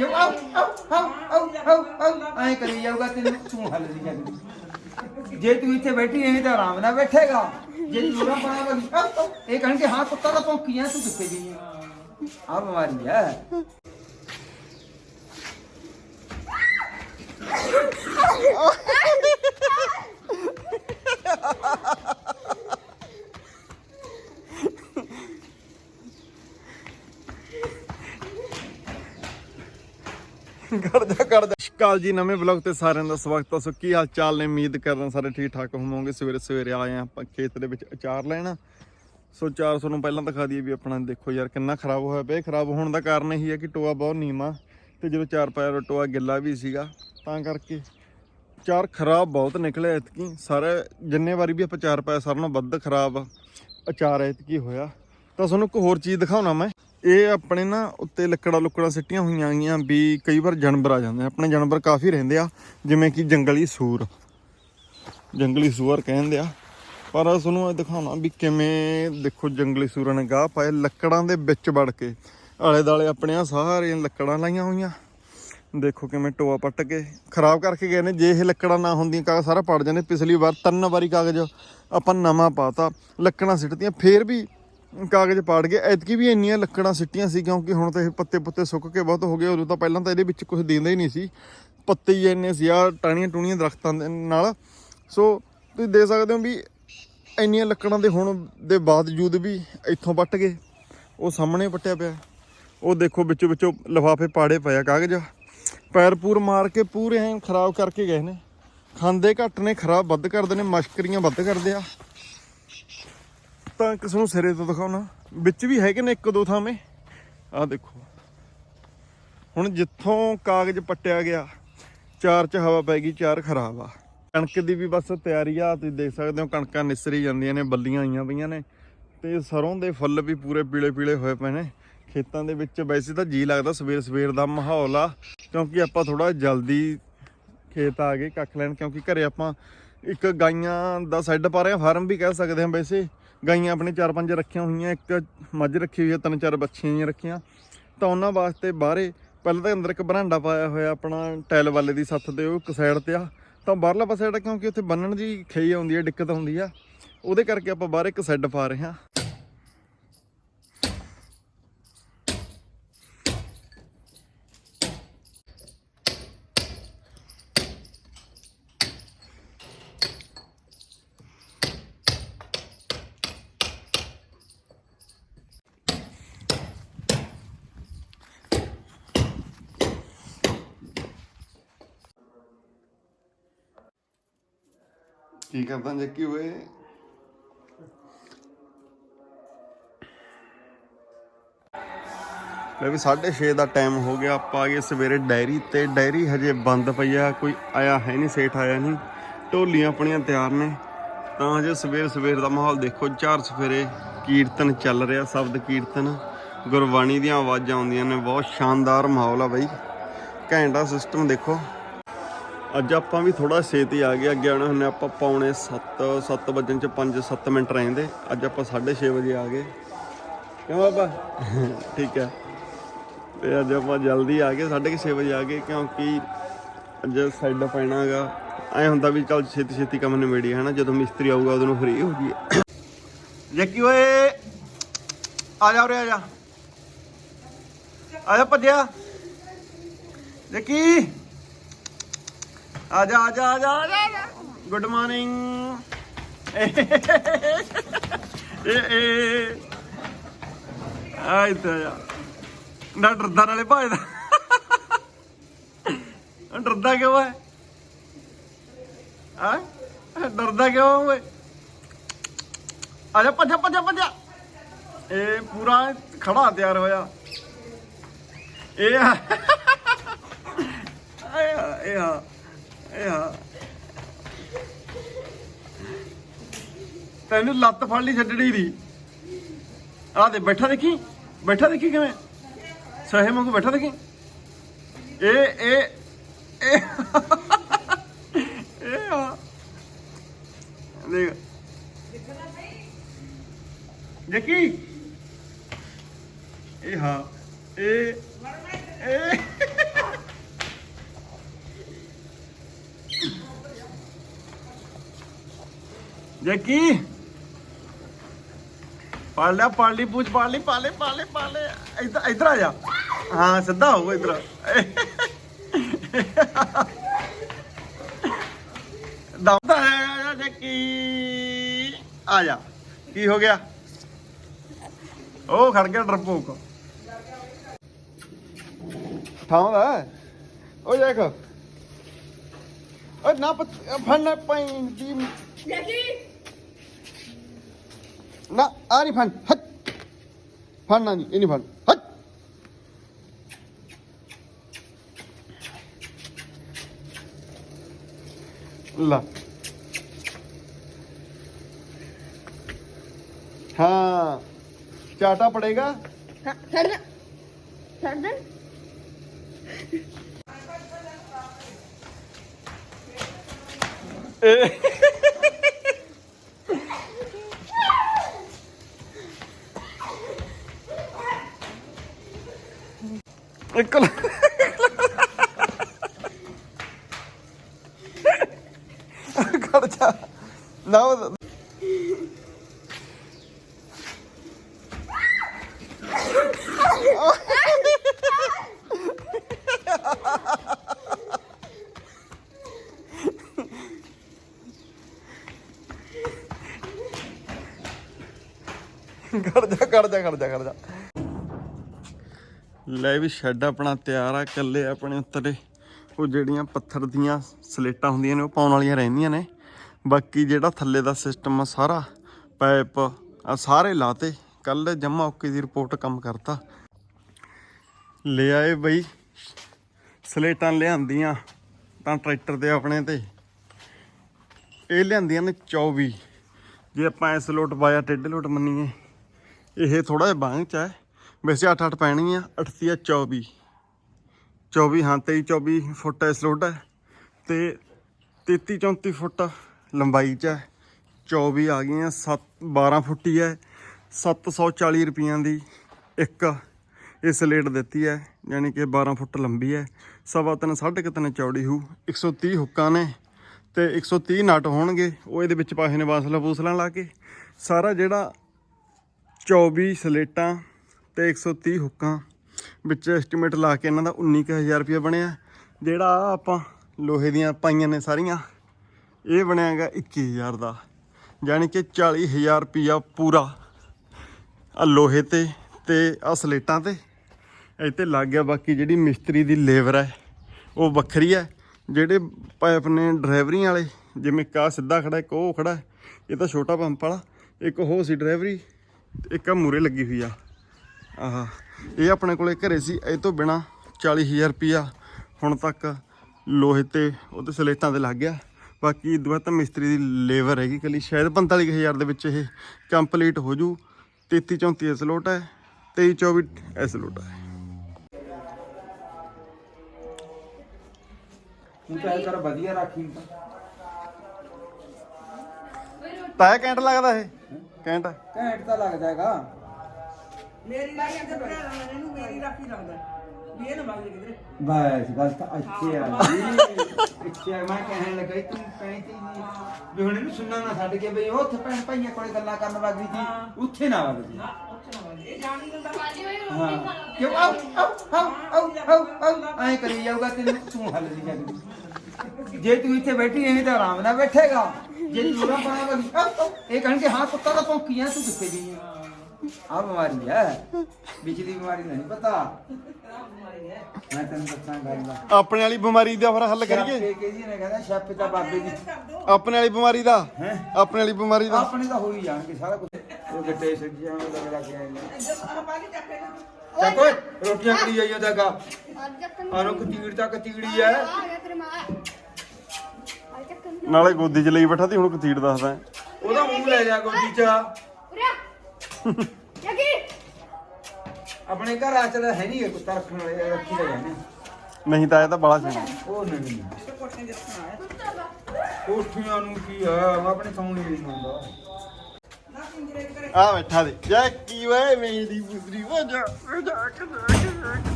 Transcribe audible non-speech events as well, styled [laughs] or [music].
ਕਿਉਂ? ਆਓ ਆਓ ਆਓ ਆਓ ਆਓ ਆਓ। ਐਂ ਕਰੀ ਜਾਊਗਾ ਤੈਨੂੰ, ਤੂੰ ਹੱਲ ਦੀ ਜਾਂਦੀ ਜੇ ਤੂੰ ਇੱਥੇ ਬੈਠੀ ਐਂ ਤਾਂ ਆਰਾਮ ਨਾਲ ਬੈਠੇਗਾ। ਜੇ ਤੂੰ ਰੋਣਾ ਪਾਣਾ ਬਗੀ ਇਹ ਕਹਿਣਗੇ ਹਾਂ, ਕੁੱਤਾ ਦਾ ਆ ਤੂੰ ਕਿੱਥੇ ਗਈ ਹੈ ਆ। ਬਿਮਾਰੀ ਹੈ ਕਰ ਜਾ ਕਰ ਜੀ, ਨਵੇਂ ਬਲੌਗ ਤੇ ਸਾਰਿਆਂ ਦਾ ਸਵਾਗਤ ਹੈ ਸੋ ਕੀ ਹਾਲ ਚਾਲ ਨੇ? ਉਮੀਦ ਕਰਦਾ ਸਾਰੇ ਠੀਕ ਠਾਕ ਹੋਵੋਗੇ। ਸਵੇਰੇ ਸਵੇਰੇ ਆਏ ਆ ਆਪਾਂ ਖੇਤ ਦੇ ਵਿੱਚ ਅਚਾਰ ਲੈਣਾ। ਸੋ ਚਾਰ ਤੁਹਾਨੂੰ ਪਹਿਲਾਂ ਦਿਖਾ ਦਈਏ ਵੀ ਆਪਣਾ ਦੇਖੋ ਯਾਰ ਕਿੰਨਾ ਖਰਾਬ ਹੋਇਆ ਪਿਆ। ਖਰਾਬ ਹੋਣ ਦਾ ਕਾਰਨ ਇਹੀ ਹੈ ਕਿ ਟੋਆ ਬਹੁਤ ਨੀਵਾਂ ਤੇ ਜਦੋਂ ਚਾਰ ਪਾਇਆ ਟੋਆ ਗਿੱਲਾ ਵੀ ਸੀਗਾ। ਤਾਂ ਕਰਕੇ ਚਾਰ ਖਰਾਬ ਬਹੁਤ ਨਿਕਲਿਆ ਇਤਕੀ ਸਾਰੇ ਜਿੰਨੇ ਵਾਰੀ ਵੀ ਆਪਾਂ ਚਾਰ ਪਾਇਆ ਸਾਰਿਆਂ ਨਾਲੋਂ ਵੱਧ ਖਰਾਬ ਅਚਾਰ ਇਤਕੀ ਹੋਇਆ। ਤਾਂ ਤੁਹਾਨੂੰ ਇੱਕ ਹੋਰ ਚੀਜ਼ ਦਿਖਾਉਣਾ ਮੈਂ। ਇਹ ਆਪਣੇ ਨਾ ਉੱਤੇ ਲੱਕੜਾਂ ਲੁੱਕੜਾਂ ਸਿੱਟੀਆਂ ਹੋਈਆਂ ਗਈਆਂ ਵੀ ਕਈ ਵਾਰ ਜਾਨਵਰ ਆ ਜਾਂਦੇ ਆਪਣੇ ਜਾਨਵਰ ਕਾਫੀ ਰਹਿੰਦੇ ਆ, ਜਿਵੇਂ ਕਿ ਜੰਗਲੀ ਸੂਰ। ਜੰਗਲੀ ਸੂਰ ਕਹਿੰਦੇ ਆ। ਪਰ ਤੁਹਾਨੂੰ ਇਹ ਦਿਖਾਉਣਾ ਵੀ ਕਿਵੇਂ ਦੇਖੋ ਜੰਗਲੀ ਸੂਰਾਂ ਨੇ ਗਾਹ ਪਾਏ, ਲੱਕੜਾਂ ਦੇ ਵਿੱਚ ਵੜ ਕੇ। ਆਲੇ ਦਾਲੇ ਆਪਣੇ ਆ ਸਾਰੀਆਂ ਲੱਕੜਾਂ ਲਾਈਆਂ ਹੋਈਆਂ। ਦੇਖੋ ਕਿਵੇਂ ਟੋਆ ਪੱਟ ਕੇ। ਖਰਾਬ ਕਰਕੇ ਗਏ ਨੇ, ਜੇ ਇਹ ਲੱਕੜਾਂ ਨਾ ਹੁੰਦੀਆਂ, ਕਾਗਜ਼ ਸਾਰਾ ਪੜ ਜਾਂਦੇ। ਪਿਛਲੀ ਵਾਰ ਤਿੰਨ ਵਾਰੀ ਕਾਗਜ਼ ਆਪਾਂ ਨਵਾਂ ਪਾਤਾ, ਲੱਕੜਾਂ ਸਿੱਟਦੀਆਂ ਫੇਰ ਵੀ ਕਾਗਜ਼ ਪਾੜ ਗਏ। ਐਤਕੀ ਵੀ ਇੰਨੀਆਂ ਲੱਕੜਾਂ ਸਿੱਟੀਆਂ ਸੀ, ਕਿਉਂਕਿ ਹੁਣ ਤਾਂ ਇਹ ਪੱਤੇ ਪੁੱਤੇ ਸੁੱਕ ਕੇ ਬਹੁਤ ਹੋ ਗਏ। ਉਦੋਂ ਤਾਂ ਪਹਿਲਾਂ ਤਾਂ ਇਹਦੇ ਵਿੱਚ ਕੁਝ ਦਿੰਦਾ ਹੀ ਨਹੀਂ ਸੀ। ਪੱਤੇ ਹੀ ਇੰਨੇ ਸੀ ਆ ਟਾਣੀਆਂ ਟੂਣੀਆਂ ਦਰਖਤਾਂ ਦੇ ਨਾਲ। ਸੋ ਤੁਸੀਂ ਦੇ ਸਕਦੇ ਹੋ ਵੀ ਇੰਨੀਆਂ ਲੱਕੜਾਂ ਦੇ ਹੁਣ ਦੇ ਬਾਵਜੂਦ ਵੀ ਇੱਥੋਂ ਪੱਟ ਗਏ। ਉਹ ਸਾਹਮਣੇ ਪੱਟਿਆ ਪਿਆ। ਉਹ ਦੇਖੋ ਵਿੱਚੋਂ ਵਿੱਚੋਂ ਲਿਫਾਫੇ ਪਾੜੇ ਪਏ ਆ ਕਾਗਜ਼। ਪੈਰ ਪੂਰ ਮਾਰ ਕੇ ਪੂਰੇ ਐਂ ਖਰਾਬ ਕਰਕੇ ਗਏ ਨੇ। ਖਾਂਦੇ ਘੱਟ ਨੇ, ਖਰਾਬ ਵੱਧ ਕਰਦੇ ਨੇ, ਮਸ਼ਕਰੀਆਂ ਵੱਧ ਕਰਦੇ ਆ। ਤਾਂ ਕਿਸ ਨੂੰ ਸਿਰੇ ਤੋਂ ਦਿਖਾਉਣਾ। ਵਿੱਚ ਵੀ ਹੈਗੇ ਨੇ ਇੱਕ ਦੋ ਥਾਵੇਂ। ਆਹ ਦੇਖੋ। ਹੁਣ ਜਿੱਥੋਂ ਕਾਗਜ਼ ਪੱਟਿਆ ਗਿਆ, ਚਾਰ ਚ ਹਵਾ ਪੈ ਗਈ, ਚਾਰ ਖਰਾਬ ਆ। ਕਣਕ ਦੀ ਵੀ ਬਸ ਤਿਆਰੀ ਆ, ਤੁਸੀਂ ਦੇਖ ਸਕਦੇ ਹੋ ਕਣਕਾਂ ਨਿਸਰੀ ਜਾਂਦੀਆਂ ਨੇ, ਬੱਲੀਆਂ ਆਈਆਂ ਪਈਆਂ ਨੇ। ਤੇ ਸਰੋਂ ਦੇ ਫੁੱਲ ਵੀ ਪੂਰੇ ਪੀਲੇ ਪੀਲੇ ਹੋਏ ਪਏ ਨੇ। ਖੇਤਾਂ ਦੇ ਵਿੱਚ ਵੈਸੇ ਤਾਂ ਜੀ ਲੱਗਦਾ ਸਵੇਰ ਸਵੇਰ ਦਾ ਮਾਹੌਲ ਆ, ਕਿਉਂਕਿ ਆਪਾਂ ਥੋੜਾ ਜਲਦੀ ਖੇਤ ਆ ਗਏ, ਕੱਖ ਲੈਣ, ਕਿਉਂਕਿ ਘਰੇ ਆਪਾਂ ਇੱਕ ਗਾਈਆਂ ਦਾ ਸੈੱਡ ਪਾ ਰਹੇ ਹਾਂ ਫਾਰਮ ਵੀ ਕਹਿ ਸਕਦੇ ਹਾਂ ਵੈਸੇ। ਗਾਈਆਂ ਆਪਣੇ ਚਾਰ ਪੰਜ ਰੱਖੀਆਂ ਹੋਈਆਂ, ਇੱਕ ਮੱਝ ਰੱਖੀ ਹੋਈ ਹੈ, ਤਿੰਨ ਚਾਰ ਬੱਚੀਆਂ ਹੀ ਰੱਖੀਆਂ। ਤਾਂ ਉਹਨਾਂ ਵਾਸਤੇ ਬਾਹਰੇ ਪਹਿਲਾਂ ਤਾਂ ਅੰਦਰ ਇੱਕ ਬਰਾਂਡਾ ਪਾਇਆ ਹੋਇਆ ਆਪਣਾ ਟਾਇਲ ਵਾਲੇ ਦੀ ਸੱਤ ਤੇ, ਉਹ ਇੱਕ ਸਾਈਡ ਤੇ ਆ। ਤਾਂ ਬਾਹਰਲਾ ਪਾਸੇ ਜਿਹੜਾ ਕਿਉਂਕਿ ਉੱਥੇ ਬੰਨਣ ਦੀ ਖਈ ਆਉਂਦੀ ਹੈ, ਦਿੱਕਤ ਆਉਂਦੀ ਆ। ਉਹਦੇ ਕਰਕੇ ਆਪਾਂ ਬਾਹਰ ਇੱਕ ਸੈੱਡ ਪਾ ਰਹੇ ਹਾਂ। ਕੀ ਕਰਦਾ ਜੱਕੀ ਓਏ ਲੈ ਵੀ 6:30 ਦਾ ਟਾਈਮ ਹੋ ਗਿਆ, ਆਪਾਂ ਆ ਗਏ ਸਵੇਰੇ ਡਾਇਰੀ ਤੇ। ਡਾਇਰੀ ਹਜੇ ਬੰਦ ਪਈ ਆ, ਕੋਈ ਆਇਆ ਹੈ ਨਹੀਂ, ਸੇਠ ਆਇਆ ਨਹੀਂ। ਢੋਲੀਆਂ ਆਪਣੀਆਂ ਤਿਆਰ ਨੇ। ਤਾਂ ਹਜੇ ਸਵੇਰ ਸਵੇਰ ਦਾ ਮਾਹੌਲ ਦੇਖੋ, ਚਾਰ ਸਵੇਰੇ ਕੀਰਤਨ ਚੱਲ ਰਿਹਾ, ਸ਼ਬਦ ਕੀਰਤਨ। ਗੁਰਬਾਣੀ ਦੀਆਂ ਆਵਾਜ਼ਾਂ ਆਉਂਦੀਆਂ ਨੇ, ਬਹੁਤ ਸ਼ਾਨਦਾਰ ਮਾਹੌਲ ਆ ਬਾਈ। ਘੈਂਟਾ ਸਿਸਟਮ ਦੇਖੋ। ਅੱਜ ਆਪਾਂ ਵੀ ਥੋੜਾ ਛੇਤੀ ਆ ਗਏ ਅੱਗੇ ਆਉਣਾ ਹੁੰਨੇ ਆਪਾਂ ਪੌਣੇ 7 7 ਵਜਣ ਚ 5 7 ਮਿੰਟ ਰਹਿੰਦੇ। ਅੱਜ ਆਪਾਂ 6:30 ਵਜੇ ਆ ਗਏ। ਕਿਉਂ ਬਾਬਾ? [laughs] ਠੀਕ ਹੈ। ਤੇ ਅੱਜ ਆਪਾਂ ਜਲਦੀ ਆ ਗਏ 6:30 ਵਜੇ ਆ ਗਏ ਕਿਉਂਕਿ ਅੱਜ ਸਾਈਡ ਪੈਣਾਗਾ। ਐ ਹੁੰਦਾ ਵੀ ਚੱਲ ਛੇਤੀ ਛੇਤੀ ਕੰਮ ਨਿਬੇੜੀ ਹੈ ਨਾ ਜਦੋਂ ਮਿਸਤਰੀ ਆਊਗਾ ਉਦੋਂ ਫ੍ਰੀ ਹੋ ਜੀਏ ਜੱਕੀ ਓਏ ਆ ਜਾ ਉਰੇ ਆ ਜਾ। ਆ ਜਾ ਭੱਜਿਆ। ਜੱਕੀ ਆ ਜਾ ਆ ਜਾ ਆ ਜਾ ਆ ਜਾ ਗੁੱਡ ਮਾਰਨਿੰਗ ਏ ਏ ਆ ਇੱਥੇ ਜਾ। ਨਾ ਡਰਦਾ ਨਾਲੇ ਭਜਦਾ ਡਰਦਾ ਕਿਉਂ ਹੈ? ਆ ਡਰਦਾ ਕਿਉਂ ਓਏ? ਆ ਜਾ ਭੱਜਾ ਭੱਜਾ ਭੱਜਾ। ਇਹ ਪੂਰਾ ਖੜਾ ਤਿਆਰ ਹੋਇਆ। ਇਹ ਆ ਇਹ ਆ। ਇਹ ਤੈਨੂੰ ਲੱਤ ਫੜ ਲਈ ਛੱਡਣੀ ਦੀ। ਆ ਦੇ ਬੈਠਾ ਦੇਖੀ? ਬੈਠਾ ਦੇਖੀ ਕਿਵੇਂ? ਸਹੇ ਵਾਂਗੂ ਬੈਠਾ ਦੇਖੀ? ਇਹ ਇਹ ਇਹ। ਇਹ ਆ। ਦੇਖ। ਦੇਖੀ? ਇਹ ਹਾਂ। ਇਹ ਇਹ। ਜੱਕੀ ਪਾੜ ਲਿਆ ਪਾੜ ਲਈ ਪੂਛ, ਪਾੜ ਲਈ ਪਾੜ ਲਈ ਪਾੜ ਲਈ ਪਾੜ ਆ ਜਾ। ਹਾਂ, ਸਿੱਧਾ ਹੋ ਇੱਧਰ। ਦਮਦਾ ਆ ਜੱਕੀ ਆ ਜਾ। ਕੀ ਹੋ ਗਿਆ? ਉਹ ਖੜ ਗਿਆ ਡਰਪੋਕ ਥਾਂ ਦਾ ਉਹ ਦੇਖ। ਓ ਨਾ ਫੜਨਾ ਪੈਂਦੀ ਨਾ ਆ ਨਹੀਂ ਫੜ ਹੱਟ ਫੜਨਾ ਨਹੀਂ ਇਹ ਨਹੀਂ ਫੜ ਹੱਟ ਲਾ ਹਾਂ ਚਾਟਾ ਪੜੇਗਾ ਹਾਂ, ਛੱਡ ਦੇ ਛੱਡ ਦੇ ਇਹ ਇੱਕ ਕਰ ਜਾ। ਨਾ ਉਹ- ਕਰ ਜਾ ਕਰ ਜਾ ਕਰ ਜਾ ਕਰ ਜਾ। ਲੈ ਵੀ ਸ਼ੈੱਡ ਆਪਣਾ ਤਿਆਰ ਆ ਕੱਲੇ ਆਪਣੇ ਉੱਤਰੇ। ਉਹ ਜਿਹੜੀਆਂ ਪੱਥਰ ਦੀਆਂ ਸਲੇਟਾਂ ਹੁੰਦੀਆਂ ਨੇ, ਉਹ ਪਾਉਣ ਵਾਲੀਆਂ ਰਹਿੰਦੀਆਂ ਨੇ। ਬਾਕੀ ਜਿਹੜਾ ਥੱਲੇ ਦਾ ਸਿਸਟਮ ਆ ਸਾਰਾ ਪਾਈਪ ਆ, ਸਾਰੇ ਲਾਤੇ। ਕੱਲ ਜਮਾ ਓਕੇ ਦੀ ਰਿਪੋਰਟ ਕੰਮ ਕਰਤਾ। ਲੈ ਆਏ ਬਈ, ਸਲੇਟਾਂ ਲਿਆਂਦੀਆਂ ਤਾਂ ਟਰੈਕਟਰ 'ਤੇ ਆਪਣੇ ਤੇ। ਇਹ ਲਿਆਂਦੀਆਂ ਨੇ 24 ਜੇ ਆਪਾਂ ਇਸ ਲੋਟ ਪਾਇਆ, ਟੇਢੇ ਲੋਟ ਮੰਨੀਏ। ਇਹ ਥੋੜਾ ਜਿਹਾ ਬਾਂਗ ਚ ਹੈ ਵੈਸੇ 8-8 ਪੈਣਗੀਆਂ 38 24 24 ਹਾਂ 23 24 ਫੁੱਟ ਇਸ ਲੋਟ ਹੈ ਤੇ 33 34 ਫੁੱਟ ਲੰਬਾਈ ਚ ਹੈ 24 ਆ ਗਈਆਂ 7 12 ਫੁੱਟੀ ਹੈ 740 ਰੁਪਈਆਂ ਦੀ ਇੱਕ ਇਹ ਸਲੇਟ ਦਿੱਤੀ ਹੈ ਯਾਨੀ ਕਿ 12 ਫੁੱਟ ਲੰਬੀ ਹੈ ਸਵਾ ਤਿੰਨ, ਸਾਢੇ ਕੁ ਤਿੰਨ ਚੌੜੀ ਹੋਊ 130 ਹੁੱਕਾਂ ਨੇ ਤੇ 130 ਨਟ ਹੋਣਗੇ, ਉਹ ਇਹਦੇ ਵਿੱਚ ਪਾਸੇ ਨੇ ਵਾਸਲਾ ਬੂਸਲਾ ਲਾ ਕੇ। ਸਾਰਾ ਜਿਹੜਾ 24 ਸਲੇਟਾਂ ਤੇ 130 ਹੁੱਕਾਂ ਵਿੱਚ ਐਸਟੀਮੇਟ ਲਾ ਕੇ ਇਹਨਾਂ ਦਾ 19000 ਰੁਪਏ ਬਣਿਆ। ਜਿਹੜਾ ਆਪਾਂ ਲੋਹੇ ਦੀਆਂ ਪਾਈਆਂ ਨੇ ਸਾਰੀਆਂ, ਇਹ ਬਣਿਆਗਾ 21000 ਦਾ। ਯਾਨੀ ਕਿ 40000 ਰੁਪਿਆ ਪੂਰਾ ਆ ਲੋਹੇ ਤੇ ਤੇ ਆ ਸਲੇਟਾਂ ਤੇ। ਇੱਥੇ ਲੱਗ ਗਿਆ ਬਾਕੀ ਜਿਹੜੀ ਮਿਸਤਰੀ ਦੀ ਲੇਬਰ ਹੈ, ਉਹ ਵੱਖਰੀ ਹੈ। ਜਿਹੜੇ ਪਾਈਪ ਨੇ ਡਰਾਈਵਰੀ ਵਾਲੇ, ਜਿਵੇਂ ਕਾ ਸਿੱਧਾ ਖੜਾ, ਇੱਕ ਉਹ ਖੜਾ, ਇਹ ਤਾਂ ਛੋਟਾ ਪੰਪ ਵਾਲਾ, ਇੱਕ ਉਹ ਸੀ ਡਰਾਈਵਰੀ ਤੇ ਇੱਕ ਆ ਮੂਰੇ ਲੱਗੀ ਹੋਈ ਆ। ਆਹ। ਇਹ ਆਪਣੇ ਕੋਲੇ ਘਰੇ ਸੀ ਇਹ ਤੋਂ ਬਿਨਾ 40000 ਰੁਪਿਆ ਹੁਣ ਤੱਕ ਲੋਹੇ ਤੇ ਉਹਦੇ ਸਲੇਟਾਂ ਤੇ ਲੱਗ ਗਿਆ। ਬਾਕੀ ਦੁਆ ਤਾਂ ਮਿਸਤਰੀ ਦੀ ਲੇਬਰ ਹੈਗੀ ਕੱਲੀ ਸ਼ਾਇਦ 45000 ਦੇ ਵਿੱਚ ਇਹ ਕੰਪਲੀਟ ਹੋ ਜੂ। 33 34 ਇਸ ਲੋਟ ਹੈ 23 24 ਇਸ ਲੋਟ ਹੈ। ਤੂੰ ਚਾਹੇ ਕਰ ਵਧੀਆ ਰੱਖੀ। ਤਾਇਆ ਕੈਂਟ ਲੱਗਦਾ ਇਹ? ਕੈਂਟ? ਘੈਂਟ ਤਾਂ ਲੱਗਦਾ ਹੈਗਾ। ਮੇਰੀ ਰਾਖੀ ਤੇ ਭਰਾ ਮੈਨੂੰ ਮੇਰੀ ਰਾਖੀ ਲੱਗਦਾ ਵੀ ਇਹ ਨਾ ਮੰਗ ਲੈ ਕਿਧਰੇ। ਬਸ ਗੱਲ ਤਾਂ ਅੱਛੇ ਆ। ਜੀ ਅੱਛੇ ਆ, ਮੈਂ ਕਹਿਣ ਲੱਗਾ ਸੀ, ਤੂੰ ਕਹਿ ਤੀ ਨਹੀਂ। ਵੀ ਹੁਣ ਇਹਨੂੰ ਸੁਣਨਾ ਨਾ ਛੱਡ ਕੇ ਬਈ ਉਹ ਉੱਥੇ ਭੈਣ ਭਾਈਆਂ ਕੋਲੇ ਗੱਲਾਂ ਕਰਨ ਵਾਗੀ ਸੀ। ਉੱਥੇ ਨਾ ਵਗਦੀ ਨਾ ਉੱਥੇ ਨਾ ਮੰਗ ਇਹ ਜਾਣ ਨਹੀਂ ਦਿੰਦਾ। ਹਾਂ। ਕਿਉਂ? ਆਉ ਆਉ ਆਉ ਆਉ ਆਉ ਆਉ ਐਂ ਕਰੀ ਜਾਊਗਾ ਤੈਨੂੰ ਤੂੰ ਹੱਲ ਨਹੀਂ ਜੇ ਤੂੰ ਇੱਥੇ ਬੈਠੀ ਐਵੇਂ ਤਾਂ ਆਰਾਮ ਨਾਲ ਬੈਠੇਗਾ। ਜੇ ਬਣਾ ਆਉ ਇਹ ਕਹਿਣਗੇ ਹਾਂ ਕੁੱਤਾ ਭੌਂਕੀ ਆ ਤੂੰ ਕਿੱਥੇ ਗਈ ਆ ਬਿਮਾਰੀ ਹੈ। ਦੀ ਬਿਮਾਰੀ ਨਹੀਂ ਪਤਾ। ਮੈਂ ਤੈਨੂੰ ਦੱਸਾਂ ਗੱਲ। ਆਪਣੇ ਵਾਲੀ ਬਿਮਾਰੀ ਦਾ ਫਿਰ ਹੱਲ ਕਰੀਏ? ਕੇ ਜੀ ਨੇ ਕਹਿੰਦਾ? ਛਾਪੇ ਤਾਂ ਬਾਬੇ ਦੀ। ਆਪਣੇ ਵਾਲੀ ਬਿਮਾਰੀ ਦਾ? ਹੈਂ? ਆਪਣੇ ਵਾਲੀ ਬਿਮਾਰੀ ਦਾ? ਆਪਣੇ ਤਾਂ ਹੋ ਹੀ ਜਾਣਗੇ ਸਾਰਾ ਕੁਝ ਉਹ ਗੱਟੇ ਸੱਜੀਆਂ ਉਹ ਲੱਗ ਲੱਗ ਆਏਗਾ ਇੱਧਰ ਸਾਰਾ ਪਾ ਕੇ ਚੱਕ ਕੇ ਨਾ ਚੱਕ ਓਏ ਰੋਟੀਆਂ ਕਰੀ ਜਾਈਓ ਦਾਗਾ ਆਰੋ ਕਤੀੜ ਤਾਂ ਕਤੀੜੀ ਐ ਗਿਆ ਨਾਲੇ ਗੋਦੀ 'ਚ ਲਈ ਬੈਠਾ ਤੇ ਹੁਣ ਕਤੀੜ ਦੱਸਦਾ। ਉਹਦਾ ਮੂੰਹ ਲੈ ਜਾ ਗੋਦੀ ਚ। ਆਪਣੇ ਘਰ ਆ ਚਲਾ ਹੈ ਨਹੀਂ ਕੁੱਤਾ ਰੱਖਣ ਵਾਲੇ ਰੱਖੀ ਲੈ ਜਾਂਦੇ ਨਹੀਂ ਤਾਂ ਇਹ ਤਾਂ ਬੜਾ ਸਿਆਣਾ ਉਹ ਨਹੀਂ ਦੇ ਕੋਠੀਆਂ ਨੂੰ ਕੀ ਆ ਆਪਣੇ ਸੌਣੀ ਨਹੀਂ ਹੁੰਦਾ ਦੇ ਆ ਬੈਠਾ ਦੇ ਜੈ ਕੀ ਓਏ ਮੇਰੀ ਬੁਸਰੀ ਹੋ ਜਾ ਜਾ, ਜਾ।